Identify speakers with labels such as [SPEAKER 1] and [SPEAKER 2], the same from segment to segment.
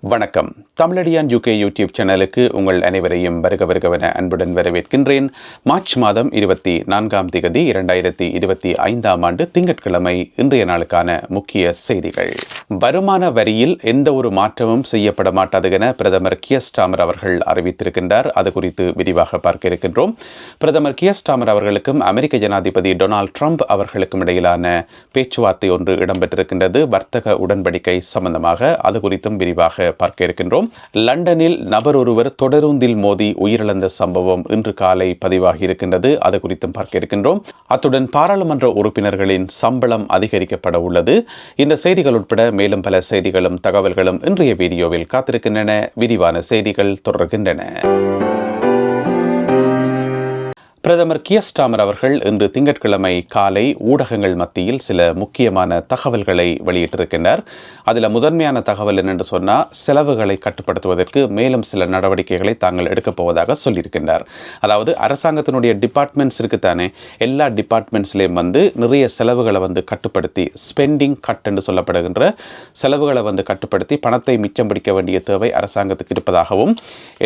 [SPEAKER 1] வணக்கம். Tamizhadiyan UK YouTube சேனலுக்கு உங்கள் அனைவரையும் வருக வருகவென அன்புடன் வரவேற்கின்றேன். மார்ச் மாதம் இருபத்தி நான்காம் திகதி இரண்டாயிரத்தி இருபத்தி ஐந்தாம் ஆண்டு திங்கட்கிழமை இன்றைய நாளுக்கான முக்கிய செய்திகள். வருமான வரியில் எந்த ஒரு மாற்றமும் செய்யப்பட மாட்டாது என பிரதமர் கியஸ்டாமர் அவர்கள் அறிவித்திருக்கின்றார். அது குறித்து விரிவாக பார்க்க இருக்கின்றோம். பிரதமர் கியஸ்டாமர் அவர்களுக்கும் அமெரிக்க ஜனாதிபதி டொனால்ட் ட்ரம்ப் அவர்களுக்கும் இடையிலான பேச்சுவார்த்தை ஒன்று இடம்பெற்றிருக்கின்றது. வர்த்தக உடன்படிக்கை சம்பந்தமாக அது குறித்தும் விரிவாக பார்க்க இருக்கின்றோம். லண்டனில் நபர் ஒருவர் தொடருந்தில் மோதி உயிரிழந்த சம்பவம் இன்று காலை பதிவாகி இருக்கின்றது. அது குறித்தும் பார்க்க இருக்கின்றோம். அத்துடன் பாராளுமன்ற உறுப்பினர்களின் சம்பளம் அதிகரிக்கப்பட உள்ளது. இந்த செய்திகள் உட்பட மேலும் பல செய்திகளும் தகவல்களும் இன்றைய வீடியோவில் காத்திருக்கின்றன. விரிவான செய்திகள் தொடர்கின்றன. பிரதமர் கியஸ்டாமர் அவர்கள் இன்று திங்கட்கிழமை காலை ஊடகங்கள் மத்தியில் சில முக்கியமான தகவல்களை வெளியிட்டிருக்கின்றார். அதில் முதன்மையான தகவல் என்னென்று சொன்னால் செலவுகளை கட்டுப்படுத்துவதற்கு மேலும் சில நடவடிக்கைகளை தாங்கள் எடுக்கப் போவதாக சொல்லியிருக்கின்றார். அதாவது அரசாங்கத்தினுடைய டிபார்ட்மெண்ட்ஸ் இருக்குத்தானே எல்லா டிபார்ட்மெண்ட்ஸ்லேயும் வந்து நிறைய செலவுகளை வந்து கட்டுப்படுத்தி ஸ்பெண்டிங் கட் என்று சொல்லப்படுகின்ற செலவுகளை வந்து கட்டுப்படுத்தி பணத்தை மிச்சம் பிடிக்க வேண்டிய தேவை அரசாங்கத்துக்கு இருப்பதாகவும்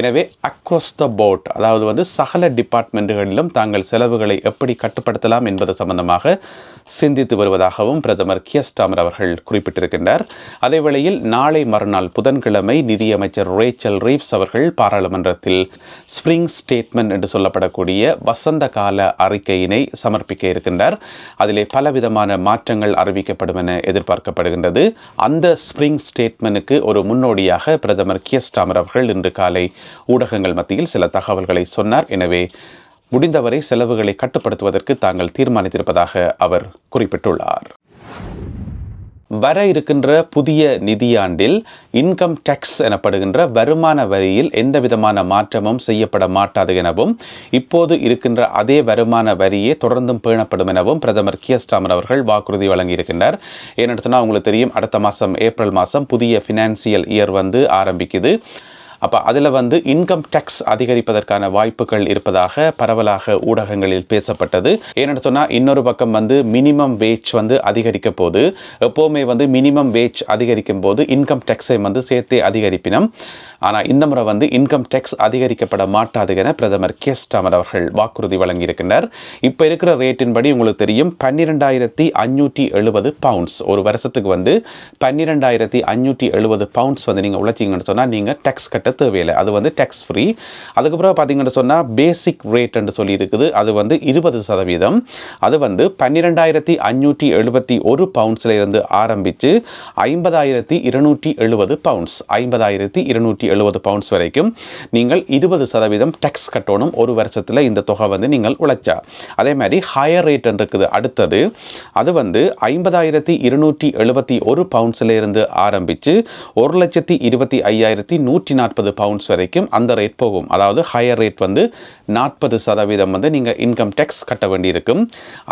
[SPEAKER 1] எனவே அக்ரோஸ் த போர்ட் அதாவது வந்து சகல டிபார்ட்மெண்ட்டுகளிலும் தாங்கள் செலவுகளை எப்படி கட்டுப்படுத்தலாம் என்பது சம்பந்தமாக சிந்தித்து வருவதாகவும் பிரதமர் கியஸ்டாமர் அவர்கள் குறிப்பிட்டிருக்கின்றார். அதேவேளையில் நாளை மறுநாள் புதன்கிழமை நிதியமைச்சர் ரேச்சல் ரீவ்ஸ் அவர்கள் பாராளுமன்றத்தில் ஸ்பிரிங் ஸ்டேட்மெண்ட் என்று சொல்லப்படக்கூடிய வசந்த கால அறிக்கையினை சமர்ப்பிக்க இருக்கின்றார். அதிலே பலவிதமான மாற்றங்கள் அறிவிக்கப்படும் என எதிர்பார்க்கப்படுகின்றது. அந்த ஸ்பிரிங் ஸ்டேட்மெண்ட்டுக்கு ஒரு முன்னோடியாக பிரதமர் கியஸ்டாமர் அவர்கள் இன்று காலை ஊடகங்கள் மத்தியில் சில தகவல்களை சொன்னார். எனவே முடிந்தவரை செலவுகளை கட்டுப்படுத்துவதற்கு தாங்கள் தீர்மானித்திருப்பதாக அவர் குறிப்பிட்டுள்ளார். வர இருக்கின்ற புதிய நிதியாண்டில் இன்கம் டேக்ஸ் எனப்படுகின்ற வருமான வரியில் எந்த விதமான மாற்றமும் செய்யப்பட மாட்டாது எனவும் இப்போது இருக்கின்ற அதே வருமான வரியே தொடர்ந்தும் பேணப்படும் எனவும் பிரதமர் கியஸ்டாமர் அவர்கள் வாக்குறுதி வழங்கியிருக்கின்றார். ஏன்னு உங்களுக்கு தெரியும் அடுத்த மாதம் ஏப்ரல் மாதம் புதிய ஃபினான்சியல் இயர் வந்து ஆரம்பிக்குது. அப்போ அதில் வந்து இன்கம் டேக்ஸ் அதிகரிப்பதற்கான வாய்ப்புகள் இருப்பதாக பரவலாக ஊடகங்களில் பேசப்பட்டது. ஏன்னு சொன்னால் இன்னொரு பக்கம் வந்து மினிமம் வேஜ் வந்து அதிகரிக்க போது எப்போவுமே வந்து மினிமம் வேஜ் அதிகரிக்கும் போது இன்கம் டேக்ஸை வந்து சேர்த்தே அதிகரிப்பினம். ஆனால் இந்த முறை வந்து இன்கம் டேக்ஸ் அதிகரிக்கப்பட மாட்டாது என பிரதமர் கே. ஸ்டாமர் அவர்கள் வாக்குறுதி வழங்கியிருக்கின்றனர் இப்போ இருக்கிற ரேட்டின்படி உங்களுக்கு தெரியும் பன்னிரெண்டாயிரத்தி அஞ்சூற்றி எழுபது பவுண்ட்ஸ் ஒரு வருஷத்துக்கு வந்து பன்னிரெண்டாயிரத்தி அஞ்சூற்றி எழுபது பவுண்ட்ஸ் வந்து நீங்கள் உழைச்சிங்கன்னு சொன்னால் நீங்கள் டேக்ஸ் கட்ட தேவையில்லை. அது வந்து டேக்ஸ் ஃப்ரீ அதுக்கப்புறம் பார்த்தீங்கன்னு சொன்னால் பேசிக் ரேட் என்று சொல்லி இருக்குது அது வந்து இருபது சதவீதம். அது வந்து பன்னிரெண்டாயிரத்தி அஞ்சூற்றி எழுபத்தி ஒரு பவுண்ட்ஸில் இருந்து ஆரம்பித்து ஐம்பதாயிரத்தி இருநூற்றி எழுபது பவுண்ட்ஸ் ஐம்பதாயிரத்தி இருநூற்றி எழுபது பவுண்ட்ஸ் வரைக்கும் நீங்கள் இருபது சதவீதம் டேக்ஸ் கட்டணும். ஒரு வருஷத்தில் இந்த தொகை வந்து நீங்கள் உழைச்சா. அதே மாதிரி ஹையர் ரேட் இருக்குது. அடுத்தது அது வந்து ஐம்பதாயிரத்தி இருநூற்றி எழுபத்தி ஒரு பவுண்ட்ஸில் இருந்து ஆரம்பித்து ஒரு லட்சத்தி இருபத்தி ஐயாயிரத்தி நூற்றி நாற்பது பவுண்ட்ஸ் வரைக்கும் அந்த ரேட் போகும். அதாவது ஹையர் ரேட் வந்து நாற்பது சதவீதம் வந்து நீங்கள் இன்கம் டேக்ஸ் கட்ட வேண்டியிருக்கும்.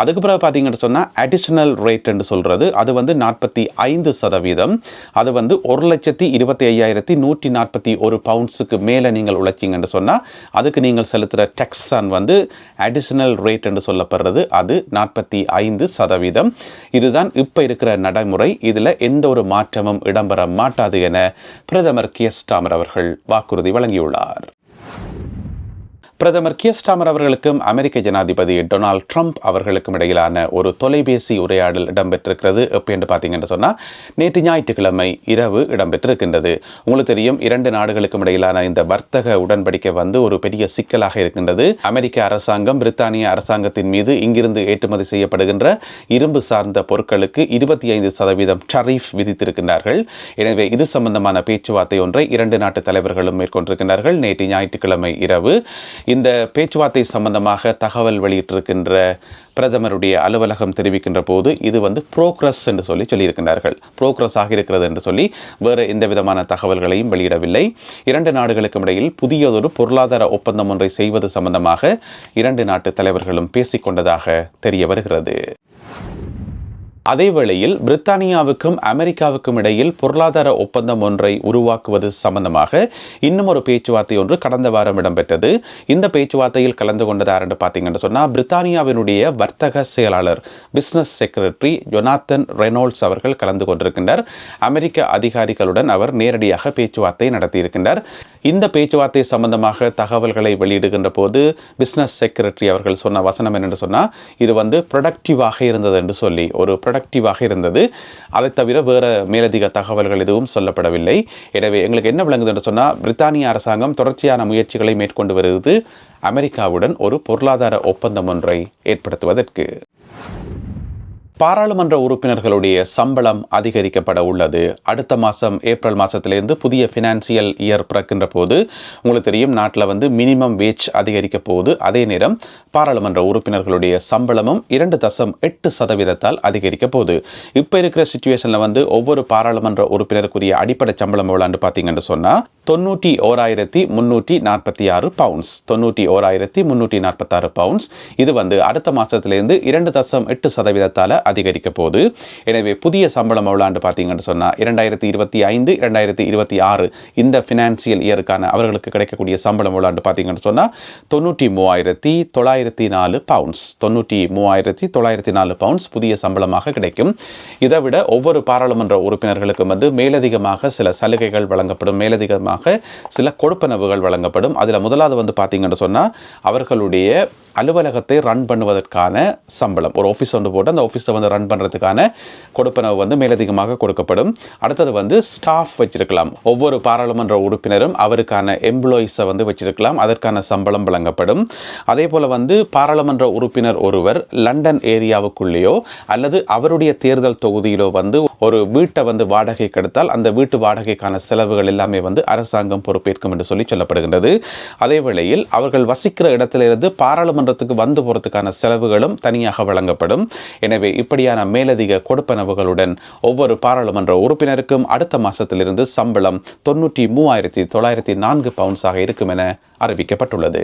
[SPEAKER 1] அதுக்கு பிறகு பார்த்தீங்கன்னு சொன்னால் அடிஷ்னல் ரேட் என்று சொல்கிறது அது வந்து நாற்பத்தி ஐந்து சதவீதம். அது வந்து ஒரு லட்சத்தி இருபத்தி ஐயாயிரத்தி நூற்றி நாற்பத்தி ஒரு பவுண்ட்ஸுக்கு மேலே நீங்கள் உழைச்சிங்கன்னு சொன்னால் அதுக்கு நீங்கள் செலுத்துகிற டேக்ஸ் தான் வந்து அடிஷ்னல் ரேட் என்று சொல்லப்படுறது அது நாற்பத்தி ஐந்து சதவீதம். இதுதான் இப்போ இருக்கிற நடைமுறை. இதில் எந்த ஒரு மாற்றமும் இடம்பெற மாட்டாது என பிரதமர் கே ஸ்டாமர் அவர்கள் வாக்குறுதி வழங்கியுள்ளார். பிரதமர் கியஸ்டாமர் அவர்களுக்கும் அமெரிக்க ஜனாதிபதி டொனால்ட் ட்ரம்ப் அவர்களுக்கும் இடையிலான ஒரு தொலைபேசி உரையாடல் இடம்பெற்றிருக்கிறது. எப்போ என்று பார்த்தீங்கன்னு சொன்னால் நேற்று ஞாயிற்றுக்கிழமை இரவு இடம்பெற்றிருக்கின்றது. உங்களுக்கு தெரியும் இரண்டு நாடுகளுக்கும் இடையிலான இந்த வர்த்தக உடன்படிக்கை வந்து ஒரு பெரிய சிக்கலாக இருக்கின்றது. அமெரிக்க அரசாங்கம் பிரித்தானிய அரசாங்கத்தின் மீது இங்கிருந்து ஏற்றுமதி செய்யப்படுகின்ற இரும்பு சார்ந்த பொருட்களுக்கு இருபத்தி ஐந்து சதவீதம் டரீஃப் விதித்திருக்கின்றார்கள். எனவே இது சம்பந்தமான பேச்சுவார்த்தை ஒன்றை இரண்டு நாட்டு தலைவர்களும் மேற்கொண்டிருக்கிறார்கள் நேற்று ஞாயிற்றுக்கிழமை இரவு இந்த பேச்சுவார்த்தை சம்பந்தமாக தகவல் வெளியிட்டிருக்கின்ற பிரதமருடைய அலுவலகம் தெரிவிக்கின்ற போது இது வந்து ப்ரோக்ரஸ் என்று சொல்லி சொல்லியிருக்கின்றார்கள். ப்ரோக்ரஸ் ஆகியிருக்கிறது என்று சொல்லி வேறு எந்த விதமான தகவல்களையும் வெளியிடவில்லை. இரண்டு நாடுகளுக்கும் இடையில் புதியதொரு பொருளாதார ஒப்பந்தம் ஒன்றை செய்வது சம்பந்தமாக இரண்டு நாட்டு தலைவர்களும் பேசிக்கொண்டதாக தெரிய வருகிறது. அதேவேளையில் பிரித்தானியாவுக்கும் அமெரிக்காவுக்கும் இடையில் பொருளாதார ஒப்பந்தம் ஒன்றை உருவாக்குவது சம்பந்தமாக இன்னும் ஒரு பேச்சுவார்த்தை ஒன்று கடந்த வாரம் இடம்பெற்றது. இந்த பேச்சுவார்த்தையில் கலந்து கொண்டது யாருன்னு பார்த்தீங்கன்னு சொன்னால் பிரித்தானியாவினுடைய வர்த்தக செயலாளர் பிஸ்னஸ் செக்ரட்டரி ஜொனாத்தன் ரெனால்ட்ஸ் அவர்கள் கலந்து கொண்டிருக்கின்றார் அமெரிக்க அதிகாரிகளுடன் அவர் நேரடியாக பேச்சுவார்த்தை நடத்தியிருக்கின்றார். இந்த பேச்சுவார்த்தை சம்பந்தமாக தகவல்களை வெளியிடுகின்ற போது பிஸ்னஸ் செக்ரட்டரி அவர்கள் சொன்ன வசனம் என்னென்று சொன்னால் இது வந்து ப்ரொடக்டிவாக இருந்தது என்று சொல்லி. ஒரு ப்ரொடக்டிவாக இருந்தது. அதை தவிர வேறு மேலதிக தகவல்கள் எதுவும் சொல்லப்படவில்லை. எனவே எங்களுக்கு என்ன விளங்குது என்று சொன்னால் பிரித்தானிய அரசாங்கம் தொடர்ச்சியான முயற்சிகளை மேற்கொண்டு வருகிறது. அமெரிக்காவுடன் ஒரு பொருளாதார ஒப்பந்தம் ஒன்றை ஏற்படுத்துவதற்கு. பாராளுமன்ற உறுப்பினர்களுடைய சம்பளம் அதிகரிக்கப்பட உள்ளது. அடுத்த மாதம் ஏப்ரல் மாதத்திலிருந்து புதிய ஃபினான்சியல் இயர் பிறக்கின்ற போது உங்களுக்கு தெரியும் நாட்டில் வந்து மினிமம் வேஜ் அதிகரிக்க போகுது. அதே நேரம் பாராளுமன்ற உறுப்பினர்களுடைய சம்பளமும் இரண்டு தசம் எட்டு சதவீதத்தால் அதிகரிக்க போகுது. இப்போ இருக்கிற சுச்சுவேஷனில் வந்து ஒவ்வொரு பாராளுமன்ற உறுப்பினருக்குரிய அடிப்படை சம்பளம் எவ்வளோன்னு பார்த்தீங்கன்னு சொன்னால் தொண்ணூற்றி ஓராயிரத்தி முந்நூற்றி நாற்பத்தி ஆறு பவுண்ட்ஸ் தொண்ணூற்றி ஓராயிரத்தி முந்நூற்றி நாற்பத்தாறு பவுண்ட்ஸ் இது வந்து அடுத்த மாதத்திலேருந்து இரண்டு தசம் எட்டு சதவீதத்தால் அதிகரிக்க போகுது எனவே புதிய சம்பளம் எவ்வளோண்டு பார்த்தீங்கன்னு சொன்னால் இரண்டாயிரத்தி இருபத்தி ஐந்து இரண்டாயிரத்தி இருபத்தி ஆறு இந்த ஃபினான்சியல் இயருக்கான அவர்களுக்கு கிடைக்கக்கூடிய சம்பளம் எவ்வளோண்டு பார்த்தீங்கன்னு சொன்னால் தொண்ணூற்றி மூவாயிரத்தி தொள்ளாயிரத்தி நாலு பவுண்ட்ஸ் தொண்ணூற்றி மூவாயிரத்தி தொள்ளாயிரத்தி நாலு பவுண்ட்ஸ் புதிய சம்பளமாக கிடைக்கும். இதை விட ஒவ்வொரு பாராளுமன்ற உறுப்பினர்களுக்கும் வந்து மேலதிகமாக சில சலுகைகள் வழங்கப்படும் மேலதிகமாக சில கொடுப்பனவுகள் வழங்கப்படும். அதில் முதலாவது வந்து பார்த்தீங்கன்னு சொன்னால் அவர்களுடைய அலுவலகத்தை ரன் பண்ணுவதற்கான சம்பளம். ஒரு ஆஃபீஸ் ஒன்று போட்டு அந்த ஆஃபீஸை வந்து ரன் பண்ணுறதுக்கான கொடுப்பனவு வந்து மேலதிகமாக கொடுக்கப்படும். அடுத்தது வந்து ஸ்டாஃப் வச்சிருக்கலாம். ஒவ்வொரு பாராளுமன்ற உறுப்பினரும் அவருக்கான எம்ப்ளாயிஸை வந்து வச்சிருக்கலாம். அதற்கான சம்பளம் வழங்கப்படும். அதே போல் வந்து பாராளுமன்ற உறுப்பினர் ஒருவர் லண்டன் ஏரியாவுக்குள்ளேயோ அல்லது அவருடைய தேர்தல் தொகுதியிலோ வந்து ஒரு வீட்டை வந்து வாடகை கெடுத்தால் அந்த வீட்டு வாடகைக்கான செலவுகள் எல்லாமே வந்து அரசாங்கம் பொறுப்பேற்கும் என்று சொல்லி சொல்லப்படுகின்றது. அதே வேளையில் அவர்கள் வசிக்கிற இடத்திலிருந்து பாராளுமன்றத்துக்கு வந்து போகிறதுக்கான செலவுகளும் தனியாக வழங்கப்படும். எனவே இப்படியான மேலதிக கொடுப்பனவுகளுடன் ஒவ்வொரு பாராளுமன்ற உறுப்பினருக்கும் அடுத்த மாதத்திலிருந்து சம்பளம் தொன்னூற்றி மூவாயிரத்தி தொள்ளாயிரத்தி நான்கு பவுன்ஸாக இருக்கும் என அறிவிக்கப்பட்டுள்ளது.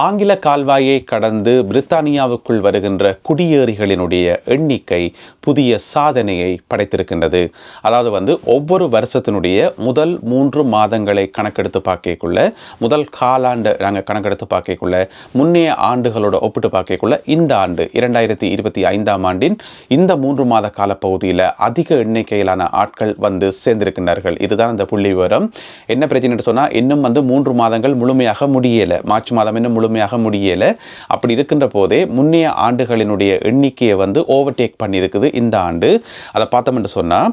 [SPEAKER 1] ஆங்கில கால்வாயை கடந்து பிரித்தானியாவுக்குள் வருகின்ற குடியேறிகளினுடைய எண்ணிக்கை புதிய சாதனையை படைத்திருக்கின்றது. அதாவது வந்து ஒவ்வொரு வருஷத்தினுடைய முதல் மூன்று மாதங்களை கணக்கெடுத்து பார்க்கக்குள்ள முதல் காலாண்டு நாங்கள் கணக்கெடுத்து பார்க்கக்குள்ள முன்னைய ஆண்டுகளோட ஒப்பிட்டு பார்க்கக்குள்ள இந்த ஆண்டு இரண்டாயிரத்தி இருபத்தி ஐந்தாம் ஆண்டின் இந்த மூன்று மாத காலப்பகுதியில் அதிக எண்ணிக்கையிலான ஆட்கள் வந்து சேர்ந்திருக்கின்றார்கள். இதுதான் அந்த புள்ளி விவரம் என்ன பிரச்சனை சொன்னால் இன்னும் வந்து மூன்று மாதங்கள் முழுமையாக முடியலை. மார்ச் மாதம் இன்னும் முழுமையாக முடியலை. அப்படி இருக்கின்ற போதே முன்னைய ஆண்டுகளினுடைய எண்ணிக்கையை வந்து ஓவர்டேக் பண்ணியிருக்குது இந்த ஆண்டு. அதை பார்த்தோம்னு சொன்னால்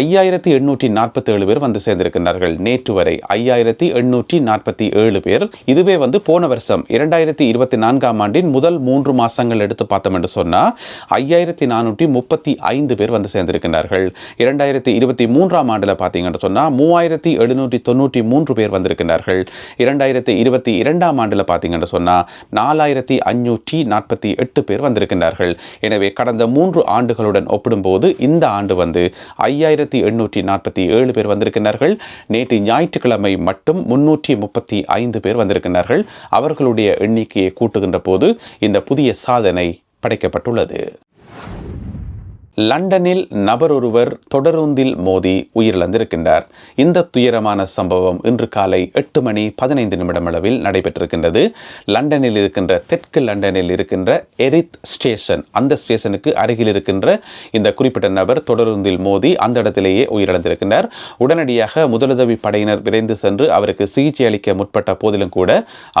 [SPEAKER 1] ஐயாயிரத்தி எண்ணூற்றி நாற்பத்தி ஏழு பேர் வந்து சேர்ந்திருக்கின்றார்கள் நேற்று வரை. ஐயாயிரத்தி எண்ணூற்றி நாற்பத்தி ஏழு பேர். இதுவே வந்து போன வருஷம் இரண்டாயிரத்தி இருபத்தி நான்காம் ஆண்டின் முதல் மூன்று மாதங்கள் எடுத்து பார்த்தோம் என்று சொன்னால் ஐயாயிரத்தி நானூற்றி முப்பத்தி ஐந்து பேர் வந்து சேர்ந்திருக்கின்றார்கள். இரண்டாயிரத்தி இருபத்தி மூன்றாம் ஆண்டில் பார்த்தீங்கன்னு சொன்னால் மூவாயிரத்தி எழுநூற்றி தொண்ணூற்றி மூன்று பேர் வந்திருக்கிறார்கள் இரண்டாயிரத்தி இருபத்தி இரண்டாம் ஆண்டில் பார்த்தீங்கன்னு சொன்னால் நாலாயிரத்தி அஞ்சூற்றி நாற்பத்தி எட்டு பேர் வந்திருக்கின்றார்கள். எனவே கடந்த மூன்று ஆண்டுகளுடன் ஒப்பிடும்போது இந்த ஆண்டு வந்து ஐயாயிரத்தி எண்ணூற்றி நாற்பத்தி ஏழு பேர் வந்திருக்கின்றார்கள். நேற்று ஞாயிற்றுக்கிழமை மட்டும் முன்னூற்றி முப்பத்தி ஐந்து பேர் வந்திருக்கின்றார்கள். அவர்களுடைய எண்ணிக்கையை கூட்டுகின்ற போது இந்த புதிய சாதனை படைக்கப்பட்டுள்ளது. லண்டனில் நபர் ஒருவர் தொடருந்தில் மோதி உயிரிழந்திருக்கின்றார். இந்த துயரமான சம்பவம் இன்று காலை எட்டு மணி பதினைந்து நிமிடம் அளவில் நடைபெற்றிருக்கின்றது. லண்டனில் இருக்கின்ற தெற்கு லண்டனில் இருக்கின்ற எரித் ஸ்டேஷன் அந்த ஸ்டேஷனுக்கு அருகில் இருக்கின்ற இந்த குறிப்பிட்ட நபர் தொடருந்தில் மோதி அந்த இடத்திலேயே உயிரிழந்திருக்கின்றார். உடனடியாக முதலுதவி படையினர் விரைந்து சென்று அவருக்கு சிகிச்சை அளிக்க முற்பட்ட போதிலும் கூட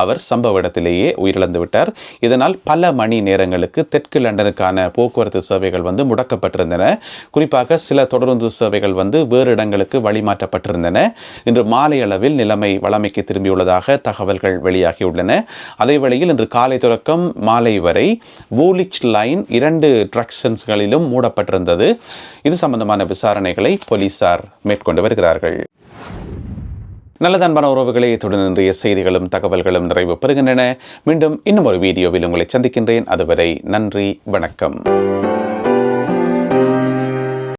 [SPEAKER 1] அவர் சம்பவ இடத்திலேயே உயிரிழந்து விட்டார் இதனால் பல மணி நேரங்களுக்கு தெற்கு லண்டனுக்கான போக்குவரத்து சேவைகள் வந்து முடக்க மாற்றப்பட்டிருந்தன குறிப்பாக சில தொடருந்து சேவைகள் வந்து வேறு இடங்களுக்கு வழிமாற்றப்பட்டிருந்தன. இன்று மாலை அளவில் நிலைமை வளமைக்கு திரும்பியுள்ளதாக தகவல்கள் வெளியாகியுள்ளன. அதே வேளையில் இன்று காலை தொடக்கம் மாலை வரை வூலிச் லைன் இரண்டு ட்ரக்ஷன்ஸ்களிலும் மூடப்பட்டிருந்தது. இது சம்பந்தமான விசாரணைகளை போலீசார் மேற்கொண்டு வருகிறார்கள். நல்ல உறவுகளை உறவுகளே இன்றைய செய்திகளும் தகவல்களும் நிறைவு பெறுகின்றன. மீண்டும் இன்னும் ஒரு வீடியோவில் உங்களை சந்திக்கின்றேன். அதுவரை நன்றி வணக்கம்.